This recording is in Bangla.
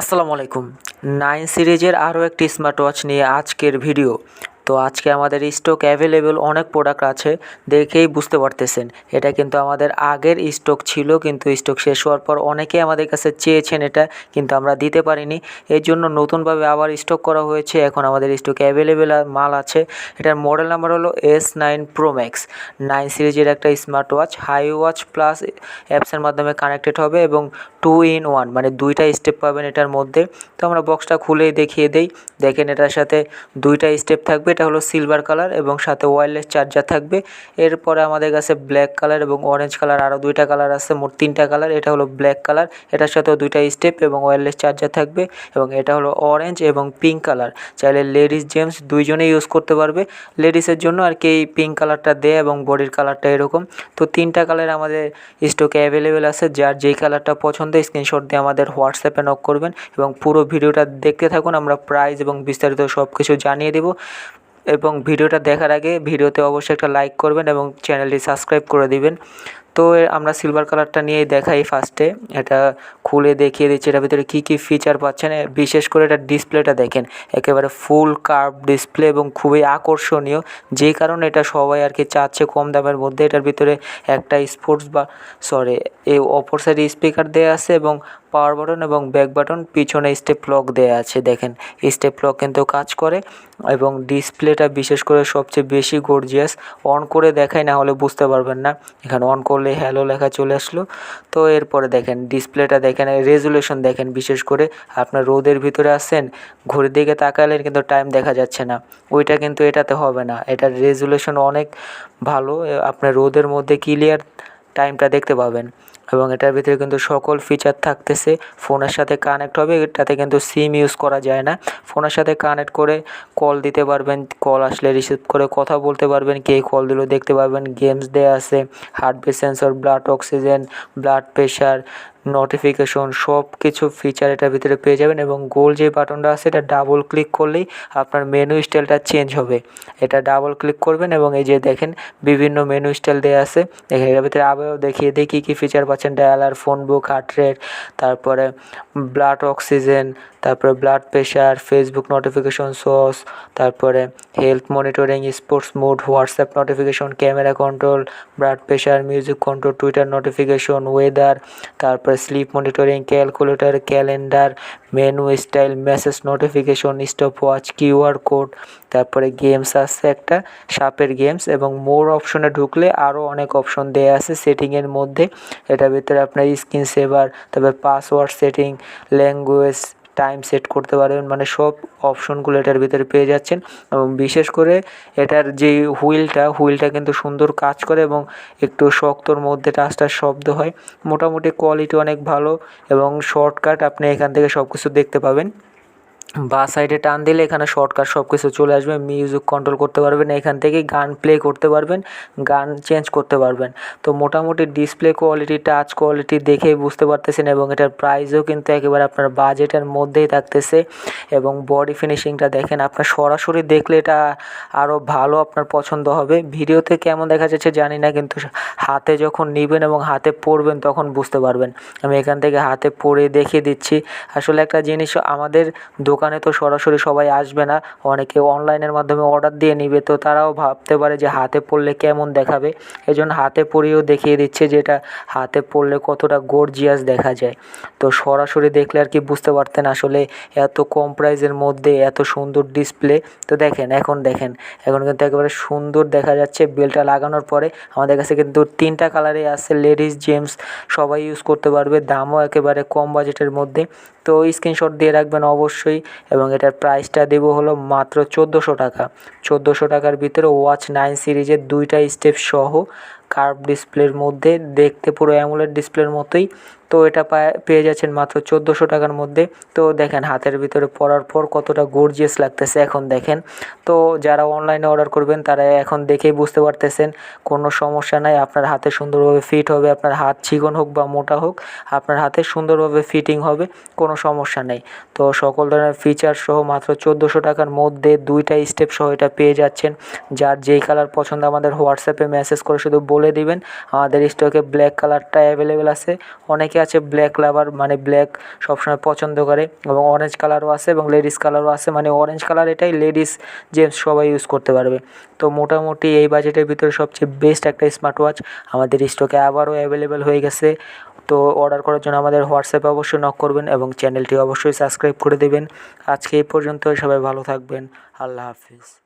আসসালামু আলাইকুম। নাইন সিরিজের আরও একটি স্মার্ট ওয়াচ নিয়ে আজকের ভিডিও। তো আজকে আমাদের স্টক অ্যাভেলেবেল অনেক প্রোডাক্ট আছে, দেখেই বুঝতে পারতেছেন। এটা কিন্তু আমাদের আগের স্টক ছিল, কিন্তু স্টক শেষ হওয়ার পর অনেকেই আমাদের কাছে চেয়েছেন এটা, কিন্তু আমরা দিতে পারিনি। এর জন্য নতুনভাবে আবার স্টক করা হয়েছে, এখন আমাদের স্টক অ্যাভেলেবেল মাল আছে। এটার মডেল নাম্বার হলো S nine pro max nine সিরিজের একটা smart watch high watch plus অ্যাপসের মাধ্যমে কানেক্টেড হবে এবং টু ইন ওয়ান মানে দুইটা স্টেপ পাবেন এটার মধ্যে। তো আমরা বক্সটা খুলেই দেখিয়ে দেই। দেখেন এটার সাথে দুইটা স্টেপ থাকবে। এটা হলো সিলভার কালার এবং সাথে ওয়্যারলেস চার্জার থাকবে। এরপরে আমাদের কাছে ব্ল্যাক কালার এবং অরেঞ্জ কালার আরও দুইটা কালার আছে, মোট তিনটা কালার এটা হলো ব্ল্যাক কালার এটার সাথেও দুইটা স্টেপ এবং ওয়্যারলেস চার্জার থাকবে এবং এটা হলো অরেঞ্জ এবং পিঙ্ক কালার চাইলে লেডিস জেন্টস দুইজনেই ইউজ করতে পারবে। লেডিসের জন্য আর কি এই পিঙ্ক কালারটা দেয় এবং বডির কালারটা এরকম। তো তিনটা কালার আমাদের স্টকে অ্যাভেলেবেল আছে। যার যেই কালারটা পছন্দ স্ক্রিনশট দিয়ে আমাদের হোয়াটসঅ্যাপে নক করবেন এবং পুরো ভিডিওটা দেখতে থাকুন। আমরা প্রাইস এবং বিস্তারিত সব কিছু জানিয়ে দেবো। এবং ভিডিওটা দেখার আগে ভিডিওতে অবশ্যই একটা লাইক করবেন এবং চ্যানেলটি সাবস্ক্রাইব করে দিবেন। তো আমরা সিলভার কালারটা নিয়েই দেখাই ফার্স্টে এটা খুলে দেখিয়ে দিচ্ছি, এটার ভিতরে কী কী ফিচার পাচ্ছেন। বিশেষ করে এটা ডিসপ্লেটা দেখেন, একেবারে ফুল কার্ভ ডিসপ্লে এবং খুবই আকর্ষণীয়। যে কারণে এটা সবাই আর কি চাচ্ছে কম দামের মধ্যে। এটার ভিতরে একটা স্পোর্টস বা সরি এই অপর সাইডে স্পিকার দেওয়া আছে এবং পাওয়ার বাটন এবং ব্যাক বাটন পিছনে স্টেপ লক দেওয়া আছে, দেখেন। স্টেপ লক কিন্তু কাজ করে এবং ডিসপ্লেটা বিশেষ করে সবচেয়ে বেশি গর্জিয়াস অন করে দেখাই, না হলে বুঝতে পারবেন না। এখানে অন করলে হ্যালো লেখা চলে আসলো। তো এরপরে দেখেন ডিসপ্লেটা দেখেন রেজুলেশন দেখেন, বিশেষ করে আপনার রোদের ভিতরে আসছেন ঘড়ির দিকে তাকালেন কিন্তু টাইম দেখা যাচ্ছে না। ওইটা কিন্তু এটাতে হবে না। এটার রেজুলেশন অনেক ভালো আপনার রোদের মধ্যে ক্লিয়ার টাইমটা দেখতে পাবেন। এবং এটার ভিতরে কিন্তু সকল ফিচার থাকতেছে। ফোনের সাথে কানেক্ট হবে, এটাতে কিন্তু সিম ইউজ করা যায় না। ফোনের সাথে কানেক্ট করে কল দিতে পারবেন কল আসলে রিসিভ করে কথা বলতে পারবেন, কে কল দিল দেখতে পারবেন গেমস দেয়া আছে heartbeat sensor blood oxygen blood pressure notification সব কিছু ফিচার এটার ভিতরে পেয়ে যাবেন এবং গোল যে বাটনটা আছে, এটা ডাবল ক্লিক করলেই আপনার মেনু স্টাইলটা চেঞ্জ হবে। এটা ডাবল ক্লিক করবেন এবং এই যে দেখেন, বিভিন্ন মেনু স্টাইল দেওয়া আছে। দেখেন, এটার ভিতরে আবারও দেখিয়ে দিই কী কী ফিচার পাচ্ছেন। Dialer phone book heart rate তারপরে ব্লাড অক্সিজেন তারপরে blood pressure Facebook notification source তারপরে health monitoring sports mode WhatsApp notification camera control blood pressure music control Twitter notification weather তারপরে sleep monitoring calculator calendar menu style message notification stop watch QR code তারপরে গেমস আছে একটা, সাপের গেমস এবং মোর অপশনে ঢুকলে আরও অনেক অপশন দেওয়া আছে সেটিংয়ের মধ্যে। এটার ভিতরে আপনার স্ক্রিন সেভার তারপরে password setting language time set করতে পারবেন। মানে সব অপশনগুলো এটার ভিতরে পেয়ে যাচ্ছেন। এবং বিশেষ করে এটার যে হুইলটা হুইলটা কিন্তু সুন্দর কাজ করে এবং একটু শক্তর মধ্যে টাচটার শব্দ হয়। মোটামুটি কোয়ালিটি অনেক ভালো এবং শর্টকাট আপনি এখান থেকে সব কিছু দেখতে পাবেন। বা সাইডে টান দিলে এখানে শর্টকাট সব কিছু চলে আসবে মিউজিক কন্ট্রোল করতে পারবেন, এখান থেকে গান প্লে করতে পারবেন, গান চেঞ্জ করতে পারবেন। তো মোটামুটি ডিসপ্লে কোয়ালিটি টাচ কোয়ালিটি দেখেই বুঝতে পারতেছেন এবং এটার প্রাইসও কিন্তু একেবারে আপনার বাজেটের মধ্যেই থাকতেছে এবং বডি ফিনিশিংটা দেখেন, আপনার সরাসরি দেখলে এটা আরও ভালো আপনার পছন্দ হবে। ভিডিওতে কেমন দেখা যাচ্ছে জানি না, কিন্তু হাতে যখন নেবেন এবং হাতে পরবেন তখন বুঝতে পারবেন। আমি এখান থেকে হাতে পরে দেখিয়ে দিচ্ছি। আসলে একটা জিনিস আমাদের দোকানে তো সরাসরি সবাই আসবে না, অনেকে অনলাইনের মাধ্যমে অর্ডার দিয়ে নিবে, তো তারাও ভাবতে পারে যে হাতে পরলে কেমন দেখাবে। এই জন্য হাতে পরেও দেখিয়ে দিচ্ছে যে এটা হাতে পরলে কতটা গর্জিয়াস দেখা যায়। তো সরাসরি দেখলে আর কি বুঝতে পারতেন আসলে এত কম প্রাইসের মধ্যে এত সুন্দর ডিসপ্লে তো দেখেন, এখন দেখেন, এখন কিন্তু একেবারে সুন্দর দেখা যাচ্ছে বেলটা লাগানোর পরে। আমাদের কাছে কিন্তু তিনটা কালারে আছে লেডিস জেমস সবাই ইউজ করতে পারবে, দামও একেবারে কম বাজেটের মধ্যে। তো স্ক্রিনশট দিয়ে রাখবেন অবশ্যই এবং এটার প্রাইসটা দেবো হলো মাত্র চোদ্দোশো টাকা। চোদ্দোশো টাকার ভিতরে ওয়াচ নাইন সিরিজের দুইটা স্টেপ সহ কার্ভ ডিসপ্লের মধ্যে দেখতে পুরো অ্যামুলেট ডিসপ্লের মতোই তো এটা পায়- যাচ্ছেন মাত্র চোদ্দোশো টাকার মধ্যে। তো দেখেন হাতের ভিতরে পরার পর কতটা গর্জিয়াস লাগতেছে এখন দেখেন। তো যারা অনলাইনে অর্ডার করবেন, তারা এখন দেখেই বুঝতে পারতেছেন, কোনো সমস্যা নাই। আপনার হাতে সুন্দরভাবে ফিট হবে, আপনার হাত চিকন হোক বা মোটা হোক, আপনার হাতে সুন্দরভাবে ফিটিং হবে, কোনো সমস্যা নেই। তো সকল ধরনের ফিচার সহ মাত্র চোদ্দোশো টাকার মধ্যে দুইটা স্টেপ সহ এটা পেয়ে যাচ্ছেন। যার যেই কালার পছন্দ আমাদের হোয়াটসঅ্যাপে মেসেজ করে শুধু বলে দিবেন। আমাদের স্টকে ব্ল্যাক কালারটা অ্যাভেলেবেল আছে। অনেকে আছে ব্ল্যাক লাভার মানে ব্ল্যাক সবসময় পছন্দ করে এবং অরেঞ্জ কালারও আছে এবং লেডিস কালারও আছে। মানে অরেঞ্জ কালার এটাই লেডিস জেন্টস সবাই ইউজ করতে পারবে। তো মোটামুটি এই বাজেটের ভিতরে সবচেয়ে বেস্ট একটা স্মার্ট ওয়াচ আমাদের স্টকে আবারও অ্যাভেলেবেল হয়ে গেছে। তো অর্ডার করার জন্য আমাদের হোয়াটসঅ্যাপে অবশ্যই নক করবেন এবং চ্যানেলটি অবশ্যই সাবস্ক্রাইব করে দেবেন। আজকে এই পর্যন্ত সবাই ভালো থাকবেন। আল্লাহ হাফিজ।